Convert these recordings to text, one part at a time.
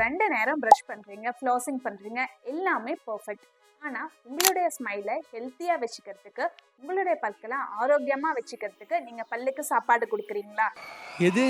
ரெண்டு நேரம் ப்ரஷ் பண்ணுறீங்க ஃப்ளாசிங் பண்ணுறீங்க எல்லாமே பர்ஃபெக்ட் ஆனால் உங்களுடைய ஸ்மைலை ஹெல்த்தியாக வச்சுக்கிறதுக்கு உங்களுடைய பற்களை ஆரோக்கியமாக வச்சுக்கிறதுக்கு நீங்கள் பல்லுக்கு சாப்பாடு கொடுக்குறீங்களா? எது?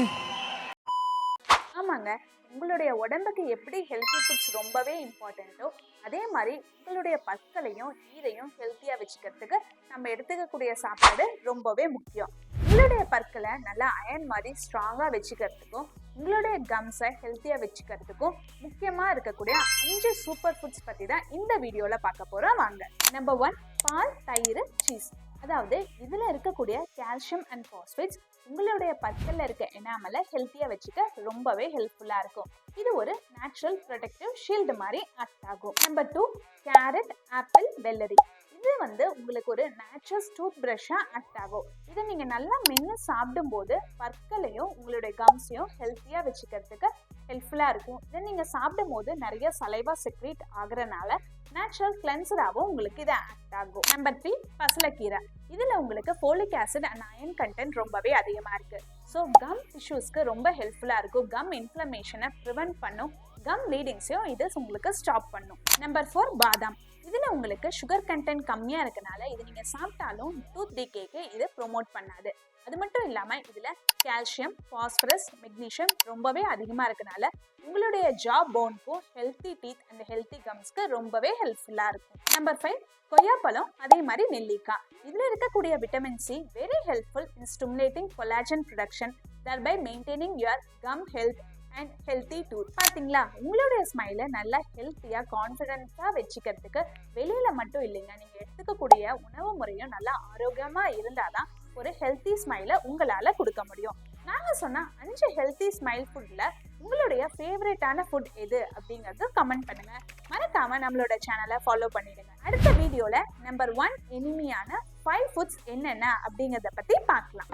ஆமாங்க. உங்களுடைய உடம்புக்கு எப்படி ஹெல்த்தி ஃபுட்ஸ் ரொம்பவே இம்பார்ட்டண்ட்டோ அதே மாதிரி உங்களுடைய பற்களையும் ஈரையும் ஹெல்த்தியாக வச்சுக்கிறதுக்கு நம்ம எடுத்துக்கக்கூடிய சாப்பாடு ரொம்பவே முக்கியம். உங்களுடைய பற்களை நல்லா அயன் மாதிரி ஸ்ட்ராங்காக வச்சுக்கிறதுக்கும் உங்களுடைய கம்ஸை ஹெல்த்தியாக வச்சுக்கிறதுக்கும் முக்கியமாக இருக்கக்கூடிய அஞ்சு சூப்பர் ஃபுட்ஸ் பற்றி தான் இந்த வீடியோவில் பார்க்க போகிறோம் வாங்க. நம்பர் ஒன் பால் தயிர் சீஸ் அதாவது இதில் இருக்கக்கூடிய கால்சியம் அண்ட் ஃபாஸ்பேட்ஸ் உங்களுடைய பற்களில் இருக்க எனாமலை ஹெல்த்தியாக வச்சுக்க ரொம்பவே ஹெல்ப்ஃபுல்லாக இருக்கும். இது ஒரு நேச்சுரல் ப்ரொடெக்டிவ் ஷீல்டு மாதிரி ஆக்ட் ஆகும். நம்பர் டூ கேரட் ஆப்பிள் வெள்ளரி. இது வந்து உங்களுக்கு ஒரு நேச்சுரல் டூத் ப்ரஷ்ஷாக ஆக்ட் ஆகும். இதை நீங்கள் நல்லா மென்று சாப்பிடும்போது பற்களையும் உங்களுடைய கம்ஸையும் ஹெல்த்தியாக வச்சுக்கிறதுக்கு ஹெல்ப்ஃபுல்லாக இருக்கும். இதை நீங்கள் சாப்பிடும்போது நிறைய சலைவா செக்ரேட் ஆகுறனால நேச்சுரல் கிளென்சராகவும் உங்களுக்கு இது ஆக்ட் ஆகும். நம்பர் த்ரீ பசலைக்கீரை. இதில் உங்களுக்கு folic acid and iron content ரொம்பவே அதிகமாக இருக்குது ஸோ கம் டிஷ்யூஸ்க்கு ரொம்ப ஹெல்ப்ஃபுல்லாக இருக்கும். கம் இன்ஃப்ளமேஷனை ப்ரிவென்ட் பண்ணும். கம் ப்ளீடிங்ஸையும் இது உங்களுக்கு ஸ்டாப் பண்ணும். நம்பர் ஃபோர் பாதாம். இதில் உங்களுக்கு சுகர் கண்டென்ட் கம்மியாக இருக்கனால இது நீங்கள் சாப்பிட்டாலும் டூத் டிகேக்கு இது ப்ரொமோட் பண்ணாது. அது மட்டும் இல்லாமல் இதில் கால்சியம் ஃபாஸ்பரஸ் மெக்னீஷியம் ரொம்பவே அதிகமாக இருக்கனால உங்களுடைய ஜா போனுக்கும் ஹெல்த்தி டீத் அண்ட் ஹெல்த்தி கம்ஸ்க்கு ரொம்பவே ஹெல்ப்ஃபுல்லாக இருக்கும். நம்பர் ஃபைவ் கொய்யாப்பழம் அதே மாதிரி நெல்லிக்காய். இதில் இருக்கக்கூடிய vitamin C very helpful in stimulating collagen production thereby maintaining your gum health and healthy tooth பார்த்தீங்களா உங்களுடைய ஸ்மைலை நல்லா ஹெல்த்தியாக கான்ஃபிடென்ஸாக வச்சுக்கிறதுக்கு வெளியில் மட்டும் இல்லைங்க. நீங்கள் எடுத்துக்கக்கூடிய உணவு முறையும் நல்லா ஆரோக்கியமாக இருந்தால் தான் ஒரு ஹெல்த்தி ஸ்மைலை உங்களால் கொடுக்க முடியும். நாங்கள் சொன்ன அஞ்சு ஹெல்த்தி ஸ்மைல் ஃபுட்டில் உங்களுடைய ஃபேவரட்டான ஃபுட் எது அப்படிங்கிறது கமெண்ட் பண்ணுங்கள் மறக்காமல் நம்மளோட சேனலை ஃபாலோ பண்ணிடுங்க. அடுத்த வீடியோவில் நம்பர் ஒன் இனிமையான ஃபைவ் ஃபுட்ஸ் என்னென்ன அப்படிங்கிறத பற்றி பார்க்கலாம்.